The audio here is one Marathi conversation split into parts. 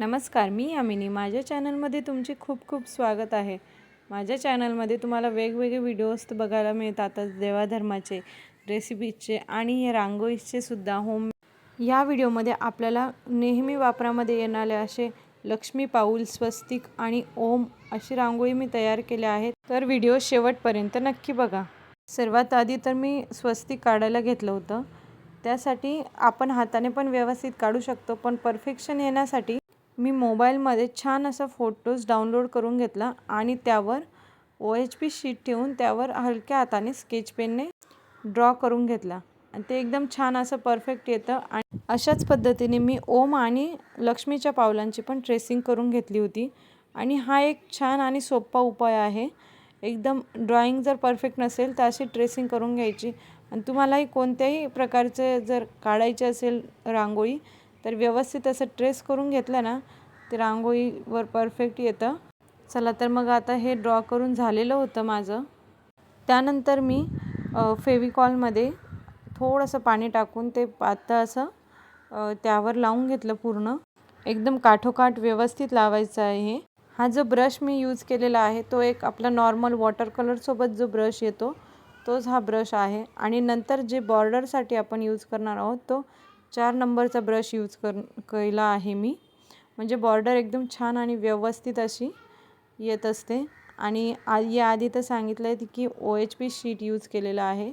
नमस्कार मी अमिनी. माझ्या चॅनलमध्ये तुमचे खूप खूप स्वागत आहे. माझ्या चॅनलमध्ये तुम्हाला वेगवेगळे व्हिडिओज बघायला मिळतातच देवाधर्माचे रेसिपीजचे आणि रांगोळीचे सुद्धा होम या व्हिडिओमध्ये आपल्याला नेहमी वापरामध्ये येणारे असे लक्ष्मी पाऊल स्वस्तिक आणि ओम अशी रांगोळी मी तयार केल्या आहेत. तर व्हिडिओ शेवटपर्यंत नक्की बघा. सर्वात आधी तर मी स्वस्तिक काढायला घेतलं होतं. त्यासाठी आपण हाताने पण व्यवस्थित काढू शकतो पण परफेक्शन येण्यासाठी मी मोबाईलमध्ये छान असा फोटोज डाउनलोड करून घेतला आणि त्यावर ओ एच पी शीट ठेवून त्यावर हलक्या हाताने स्केच पेनने ड्रॉ करून घेतला. आणि ते एकदम छान असं परफेक्ट येतं आणि अशाच पद्धतीने मी ओम आणि लक्ष्मीच्या पावलांची पण ट्रेसिंग करून घेतली होती. आणि हा एक छान आणि सोपा उपाय आहे. एकदम ड्रॉइंग जर परफेक्ट नसेल तर अशी ट्रेसिंग करून घ्यायची. आणि तुम्हालाही कोणत्याही प्रकारचे जर काढायचे असेल रांगोळी तर व्यवस्थित असं ट्रेस करून घेतलं ना ते रांगोळीवर परफेक्ट येतं. चला तर मग आता हे ड्रॉ करून झालेलं होतं माझं. त्यानंतर मी फेविकॉलमध्ये थोडंसं पाणी टाकून ते पातळ असं त्यावर लावून घेतलं पूर्ण. एकदम काठोकाठ व्यवस्थित लावायचं आहे हे. हा जो ब्रश मी यूज केलेला आहे तो एक आपला नॉर्मल वॉटर कलरसोबत जो ब्रश येतो तोच हा ब्रश आहे. आणि नंतर जे बॉर्डरसाठी आपण यूज करणार आहोत तो चार नंबरचा ब्रश यूज कर केला आहे मी. म्हणजे बॉर्डर एकदम छान आणि व्यवस्थित अशी येत असते. आणि आ याआधी तर सांगितलं आहे की O H P sheet use केलेलं आहे.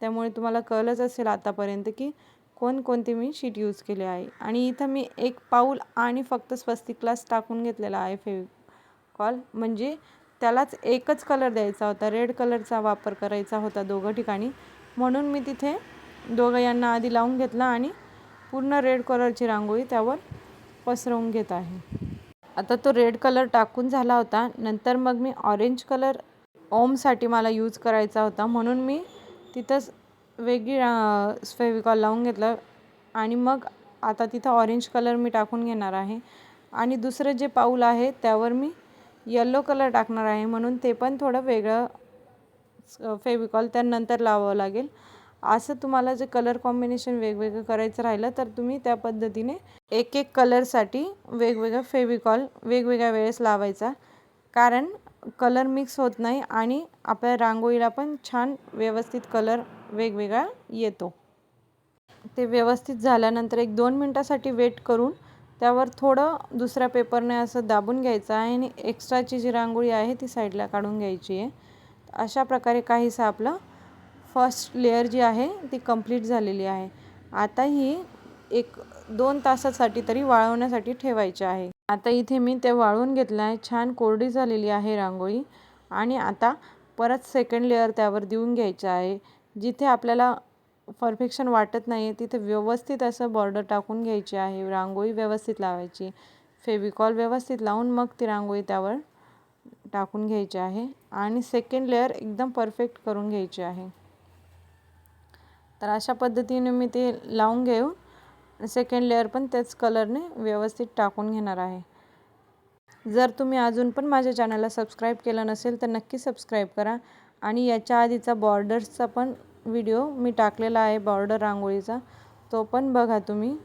त्यामुळे तुम्हाला कळलंच असेल आतापर्यंत की कोणकोणते मी शीट यूज केले आहे. आणि इथं मी एक पाऊल आणि फक्त स्वस्तिकलाच टाकून घेतलेला आहे फेविकॉल म्हणजे त्यालाच एकच कलर द्यायचा होता. रेड कलरचा वापर करायचा होता दोघं ठिकाणी. म्हणून मी तिथे दोघं यांना आधी लावून घेतला आणि पूर्ण रेड कलरची रांगोळी त्यावर पसरवून घेत आहे. आता तो रेड कलर टाकून झाला होता. नंतर मग मी ऑरेंज कलर ओमसाठी मला यूज करायचा होता. म्हणून मी तिथंच वेगळी फेविकॉल लावून घेतलं आणि मग आता तिथं ऑरेंज कलर मी टाकून घेणार आहे. आणि दुसरं जे पाऊल आहे त्यावर मी येल्लो कलर टाकणार आहे. म्हणून ते पण थोडं वेगळं फेविकॉल त्यानंतर लावावं लागेल. असं तुम्हाला जे कलर कॉम्बिनेशन वेगवेगळं करायचं राहिलं तर तुम्ही त्या पद्धतीने एक एक कलरसाठी वेगवेगळं फेविकॉल वेगवेगळ्या वेळेस लावायचा. कारण कलर मिक्स होत नाही आणि आपल्या रांगोळीला पण छान व्यवस्थित कलर वेगवेगळा येतो. ते व्यवस्थित झाल्यानंतर एक दोन मिनटासाठी वेट करून त्यावर थोडं दुसऱ्या पेपरने असं दाबून घ्यायचं आहे आणि एक्स्ट्राची जी रांगोळी आहे ती साईडला काढून घ्यायची आहे. अशा प्रकारे काहीसं आपलं फर्स्ट लेअर जी आहे ती कंप्लीट झालेली आहे. आता ही एक दोन तासासाठी तरी वाळवण्यासाठी ठेवायची आहे. आता इथे मी ते वाळवून घेतलं आहे छान कोरडी झालेली आहे रांगोळी. आणि आता परत सेकंड लेअर त्यावर देऊन घ्यायचं आहे. जिथे आपल्याला परफेक्शन वाटत नाही आहे तिथे व्यवस्थित असं बॉर्डर टाकून घ्यायची आहे. रांगोळी व्यवस्थित लावायची. फेविकॉल व्यवस्थित लावून मग ती रांगोळी त्यावर टाकून घ्यायची आहे. आणि सेकंड लेअर एकदम परफेक्ट करून घ्यायची आहे. तर अशा पद्धतीने मी ते लावून घेऊन सेकंड लेअर पण त्याच कलरने व्यवस्थित टाकून घेणार आहे. जर तुम्ही अजून पण माझ्या चॅनलला सबस्क्राईब केलं नसेल तर नक्की सबस्क्राईब करा. आणि याच्या आधीचा बॉर्डर्सचा पण व्हिडिओ मी टाकलेला आहे बॉर्डर रांगोळीचा. तो पण बघा तुम्ही.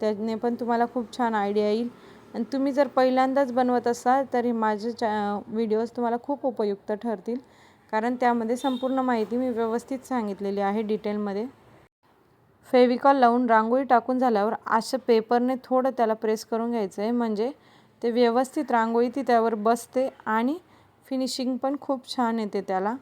त्याने पण तुम्हाला खूप छान आयडिया येईल. आणि तुम्ही जर पहिल्यांदाच बनवत असाल तर माझे चॅ व्हिडिओज तुम्हाला खूप उपयुक्त ठरतील. कारण त्यामध्ये संपूर्ण माहिती मी व्यवस्थित सांगितलेली आहे डिटेलमध्ये. फेविकॉल लावून रांगोळी टाकून झाल्यावर असं पेपरने थोडं त्याला प्रेस करून घ्यायचं आहे म्हणजे ते व्यवस्थित रांगोळी ती त्यावर बसते आणि फिनिशिंग पण खूप छान येते त्याला.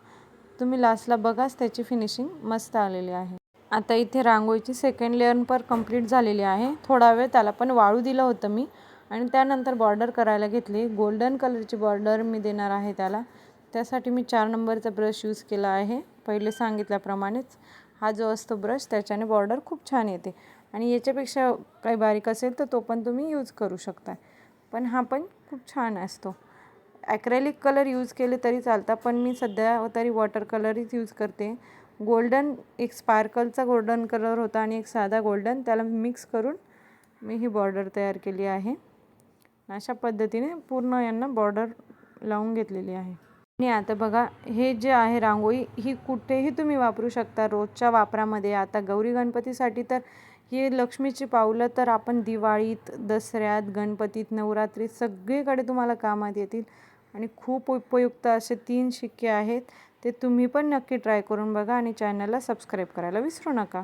तुम्ही लास्टला बघाच त्याची फिनिशिंग मस्त आलेली आहे. आता इथे रांगोळीची सेकंड लेअर पर कंप्लीट झालेली आहे. थोडा वेळ त्याला पण वाळू दिलं होतं मी. आणि त्यानंतर बॉर्डर करायला घेतली. गोल्डन कलरची बॉर्डर मी देणार आहे त्याला. त्यासाठी मी चार नंबरचा ब्रश यूज केला आहे. पहिले सांगितल्याप्रमाणेच हा जो असतो ब्रश त्याच्याने बॉर्डर खूप छान येते आणि याच्यापेक्षा काही बारीक असेल तर तो पण तुम्ही यूज करू शकता. पण हा पण खूप छान असतो. ॲक्रेलिक कलर यूज केले तरी चालतात पण मी सध्या तरी वॉटर कलरच यूज करते. गोल्डन एक स्पार्कलचा गोल्डन कलर होता आणि एक साधा गोल्डन त्याला मिक्स करून मी ही बॉर्डर तयार केली आहे. अशा पद्धतीने पूर्ण यांना बॉर्डर लावून घेतलेली आहे. आणि आता बघा हे जे आहे रांगोळी ही कुठेही तुम्ही वापरू शकता रोजच्या वापरामध्ये. आता गौरी गणपतीसाठी तर हे लक्ष्मीची पावलं तर आपण दिवाळीत दसऱ्यात गणपतीत नवरात्रीत सगळीकडे तुम्हाला कामात येतील. आणि खूप उपयुक्त असे तीन शिक्के आहेत. ते तुम्ही पण नक्की ट्राय करून बघा आणि चॅनलला सबस्क्राईब करायला विसरू नका.